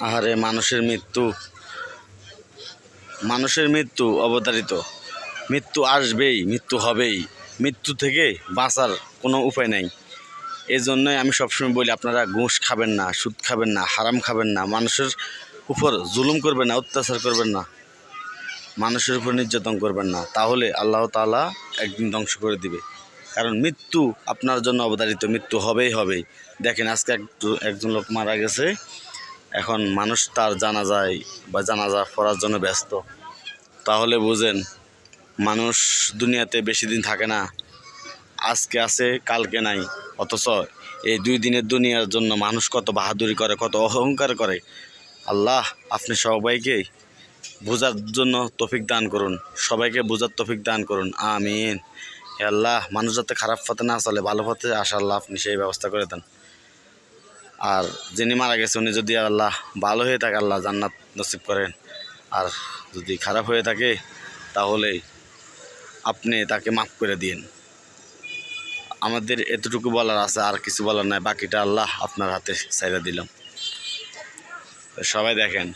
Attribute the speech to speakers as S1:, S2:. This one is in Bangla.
S1: আহারে মানুষের মৃত্যু মানুষের মৃত্যু অবতারিত। মৃত্যু আসবেই, মৃত্যু হবেই। মৃত্যু থেকে বাঁচার কোনো উপায় নাই। এই জন্যই আমি সবসময় বলি, আপনারা ঘুষ খাবেন না, সুদ খাবেন না, হারাম খাবেন না। মানুষের উপর জুলুম করবেন না, অত্যাচার করবেন না। মানুষের উপর নির্যাতন করবেন না। তাহলে আল্লাহ তাআলা একদিন ধ্বংস করে দিবে। কারণ মৃত্যু আপনার জন্য অবতারিত, মৃত্যু হবেই হবেই। দেখেন, আজকে একজন লোক মারা গেছে। এখন মানুষ তার জানা যায় বা জানাজা পড়ার জন্য ব্যস্ত। তাহলে বুঝেন, মানুষ দুনিয়াতে বেশি দিন থাকে না, আজকে আছে, কালকে নাই। অথচ এই দুই দিনের দুনিয়ার জন্য মানুষ কত বাহাদুরি করে, কত অহংকার করে। আল্লাহ, আপনি সবাইকে বোঝার জন্য তফিক দান করুন। সবাইকে বোঝার তফিক দান করুন। আমিন। হে আল্লাহ, মানুষ যাতে খারাপ পথে না চলে, ভালো পথে আসা আল্লাহ আপনি সেই ব্যবস্থা করে দেন। আর যিনি মারা গেছে, উনি যদি আল্লাহ ভালো হয়ে থাকে, আল্লাহ জান্নাত নসিব করেন। আর যদি খারাপ হয়ে থাকে, তাহলে আপনি তাকে মাফ করে দিন আমাদের এতটুকু বলার আছে, আর কিছু বলার নাই, বাকিটা আল্লাহ আপনার হাতে ছাইড়া দিলাম। সবাই দেখেন।